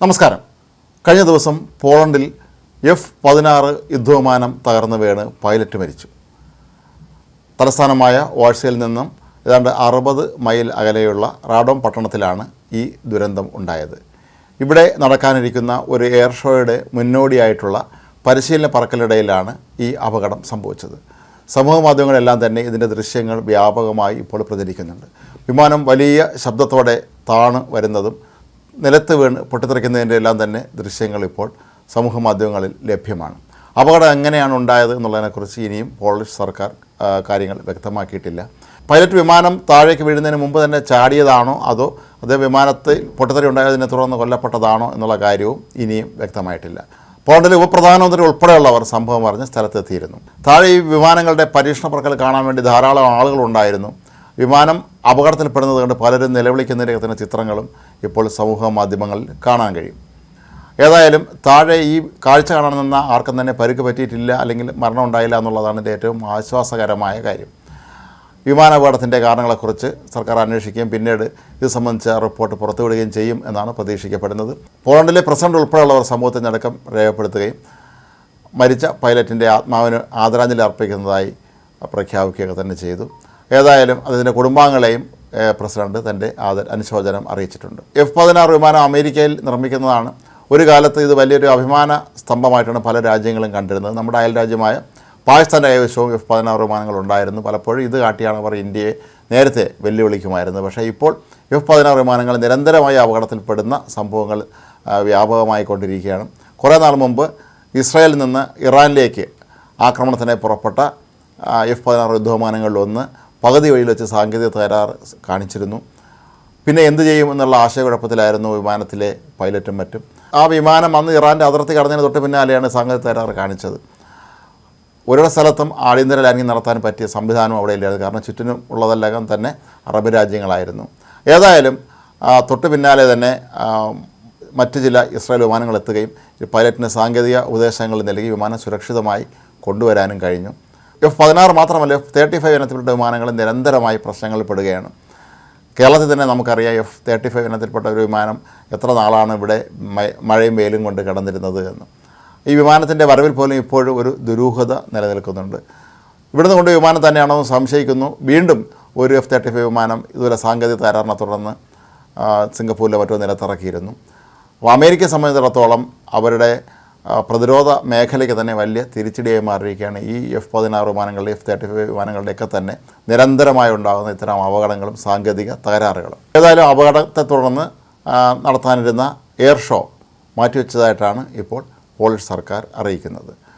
നമസ്കാരം. കഴിഞ്ഞ ദിവസം പോളണ്ടിൽ എഫ് പതിനാറ് യുദ്ധവിമാനം തകർന്നു വീണ് പൈലറ്റ് മരിച്ചു. തലസ്ഥാനമായ വാഴ്സയിൽ നിന്നും ഏതാണ്ട് അറുപത് മൈൽ അകലെയുള്ള റാഡോം പട്ടണത്തിലാണ് ഈ ദുരന്തം ഉണ്ടായത്. ഇവിടെ നടക്കാനിരിക്കുന്ന ഒരു എയർ ഷോയുടെ മുന്നോടിയായിട്ടുള്ള പരിശീലന പറക്കലിടയിലാണ് ഈ അപകടം സംഭവിച്ചത്. സമൂഹ മാധ്യമങ്ങളെല്ലാം തന്നെ ഇതിന്റെ ദൃശ്യങ്ങൾ വ്യാപകമായി ഇപ്പോൾ പ്രചരിക്കുന്നുണ്ട്. വിമാനം വലിയ ശബ്ദത്തോടെ താണ് വരുന്നതും നിലത്ത് വീണ് പൊട്ടിത്തെറിക്കുന്നതിന്റെ എല്ലാം തന്നെ ദൃശ്യങ്ങൾ ഇപ്പോൾ സമൂഹ മാധ്യമങ്ങളിൽ ലഭ്യമാണ്. അപകടം എങ്ങനെയാണ് ഉണ്ടായത് എന്നുള്ളതിനെക്കുറിച്ച് ഇനിയും പോളിഷ് സർക്കാർ കാര്യങ്ങൾ വ്യക്തമാക്കിയിട്ടില്ല. പൈലറ്റ് വിമാനം താഴേക്ക് വീഴുന്നതിന് മുമ്പ് തന്നെ ചാടിയതാണോ അതോ അതേ വിമാനത്തിൽ പൊട്ടിത്തെറി ഉണ്ടായതിനെ തുടർന്ന് കൊല്ലപ്പെട്ടതാണോ എന്നുള്ള കാര്യവും ഇനിയും വ്യക്തമായിട്ടില്ല. പോളണ്ടിലെ ഉപപ്രധാനമന്ത്രി ഉൾപ്പെടെയുള്ളവർ സംഭവം പറഞ്ഞ് സ്ഥലത്തെത്തിയിരുന്നു. താഴെ ഈ വിമാനങ്ങളുടെ പരീക്ഷണ പ്രക്കൽ കാണാൻ വേണ്ടി ധാരാളം ആളുകളുണ്ടായിരുന്നു വിമാനം അപകടത്തിൽപ്പെടുന്നത് കണ്ട് പലരും നിലവിളിക്കുന്ന രംഗത്തിന്റെ ചിത്രങ്ങളും ഇപ്പോൾ സമൂഹ മാധ്യമങ്ങളിൽ കാണാൻ കഴിയും. ഏതായാലും താഴെ ഈ കാഴ്ച കാണാൻ നിന്ന ആർക്കും തന്നെ പരുക്ക് പറ്റിയിട്ടില്ല അല്ലെങ്കിൽ മരണം ഉണ്ടായില്ല എന്നുള്ളതാണ് ഇതിന്റെ ഏറ്റവും ആശ്വാസകരമായ കാര്യം. വിമാനാപകടത്തിന്റെ കാരണങ്ങളെക്കുറിച്ച് സർക്കാർ അന്വേഷിക്കുകയും പിന്നീട് ഇത് സംബന്ധിച്ച റിപ്പോർട്ട് പുറത്തുവിടുകയും ചെയ്യും എന്നാണ് പ്രതീക്ഷിക്കപ്പെടുന്നത്. പോളണ്ടിലെ പ്രസിഡന്റ് ഉൾപ്പെടെയുള്ളവർ സമൂഹത്തിനടക്കം രേഖപ്പെടുത്തുകയും മരിച്ച പൈലറ്റിന്റെ ആത്മാവിന് ആദരാഞ്ജലി അർപ്പിക്കുന്നതായി പ്രഖ്യാപിക്കുകയൊക്കെ തന്നെ ചെയ്തു. ഏതായാലും അതിന്റെ കുടുംബാംഗങ്ങളെയും പ്രസിഡന്റ് തന്റെ ആദ അനുശോചനം അറിയിച്ചിട്ടുണ്ട്. എഫ് പതിനാറ് വിമാനം അമേരിക്കയിൽ നിർമ്മിക്കുന്നതാണ്. ഒരു കാലത്ത് ഇത് വലിയൊരു അഭിമാന സ്തംഭമായിട്ടാണ് പല രാജ്യങ്ങളും കണ്ടിരുന്നത്. നമ്മുടെ അയൽ രാജ്യമായ പാകിസ്ഥാന്റെ കൈവശവും എഫ് പതിനാറ് വിമാനങ്ങൾ ഉണ്ടായിരുന്നു. പലപ്പോഴും ഇത് കാട്ടിയാണ് അവർ ഇന്ത്യയെ നേരത്തെ വെല്ലുവിളിക്കുമായിരുന്നത്. പക്ഷേ ഇപ്പോൾ എഫ് പതിനാറ് വിമാനങ്ങൾ നിരന്തരമായി അപകടത്തിൽപ്പെടുന്ന സംഭവങ്ങൾ വ്യാപകമായി കൊണ്ടിരിക്കുകയാണ് കുറേ നാൾ മുമ്പ് ഇസ്രായേലിൽ നിന്ന് ഇറാനിലേക്ക് ആക്രമണത്തിന് പുറപ്പെട്ട എഫ് പതിനാറ് യുദ്ധവിമാനങ്ങളിലൊന്ന് പകുതി വഴിയിൽ വെച്ച് സാങ്കേതിക തകരാർ കാണിച്ചിരുന്നു. പിന്നെ എന്ത് ചെയ്യും എന്നുള്ള ആശയക്കുഴപ്പത്തിലായിരുന്നു വിമാനത്തിലെ പൈലറ്റും മറ്റും. ആ വിമാനം അന്ന് ഇറാന്റെ അതിർത്തി കടന്നതിന് തൊട്ട് പിന്നാലെയാണ് സാങ്കേതിക തകരാറ് കാണിച്ചത്. ഓരോ സ്ഥലത്തും ആഭ്യന്തര ലാൻഡിംഗ് നടത്താൻ പറ്റിയ സംവിധാനം അവിടെ ഇല്ലായിരുന്നു. കാരണം ചുറ്റിനും ഉള്ളതെല്ലാം തന്നെ അറബ് രാജ്യങ്ങളായിരുന്നു. ഏതായാലും തൊട്ട് പിന്നാലെ തന്നെ മറ്റ് ചില ഇസ്രായേൽ വിമാനങ്ങൾ എത്തുകയും പൈലറ്റിന് സാങ്കേതിക ഉപദേശങ്ങൾ നൽകി വിമാനം സുരക്ഷിതമായി കൊണ്ടുവരാനും കഴിഞ്ഞു. എഫ് പതിനാറ് മാത്രമല്ല എഫ് തേർട്ടി ഫൈവ് ഇനത്തിൽപ്പെട്ട വിമാനങ്ങൾ നിരന്തരമായി പ്രശ്നങ്ങളിൽ പെടുകയാണ്. കേരളത്തിൽ തന്നെ നമുക്കറിയാം എഫ് തേർട്ടി ഫൈവ് ഇനത്തിൽപ്പെട്ട ഒരു വിമാനം എത്ര നാളാണ് ഇവിടെ മഴയും വെയിലും കൊണ്ട് കിടന്നിരുന്നത് എന്ന്. ഈ വിമാനത്തിന്റെ വരവിൽ പോലും ഇപ്പോഴും ഒരു ദുരൂഹത നിലനിൽക്കുന്നുണ്ട്. ഇവിടുന്ന് കൊണ്ട് വിമാനം തന്നെയാണോ സംശയിക്കുന്നു. വീണ്ടും ഒരു എഫ് തേർട്ടി ഫൈവ് വിമാനം ഇതുപോലെ സാങ്കേതിക തകരാറിനെ തുടർന്ന് സിംഗപ്പൂരിലെ മറ്റോ നിലത്തിറക്കിയിരുന്നു അപ്പോൾ അമേരിക്കയെ സംബന്ധിച്ചിടത്തോളം അവരുടെ പ്രതിരോധ മേഖലയ്ക്ക് തന്നെ വലിയ തിരിച്ചടിയായി മാറിയിരിക്കുകയാണ് ഈ എഫ് പതിനാറ് വിമാനങ്ങളുടെ എഫ് തേർട്ടി ഫൈവ് വിമാനങ്ങളുടെയൊക്കെ തന്നെ നിരന്തരമായി ഉണ്ടാകുന്ന ഇത്തരം അപകടങ്ങളും സാങ്കേതിക തകരാറുകളും. ഏതായാലും അപകടത്തെ തുടർന്ന് നടത്താനിരുന്ന എയർ ഷോ മാറ്റിവെച്ചതായിട്ടാണ് ഇപ്പോൾ പോളിഷ് സർക്കാർ അറിയിക്കുന്നത്.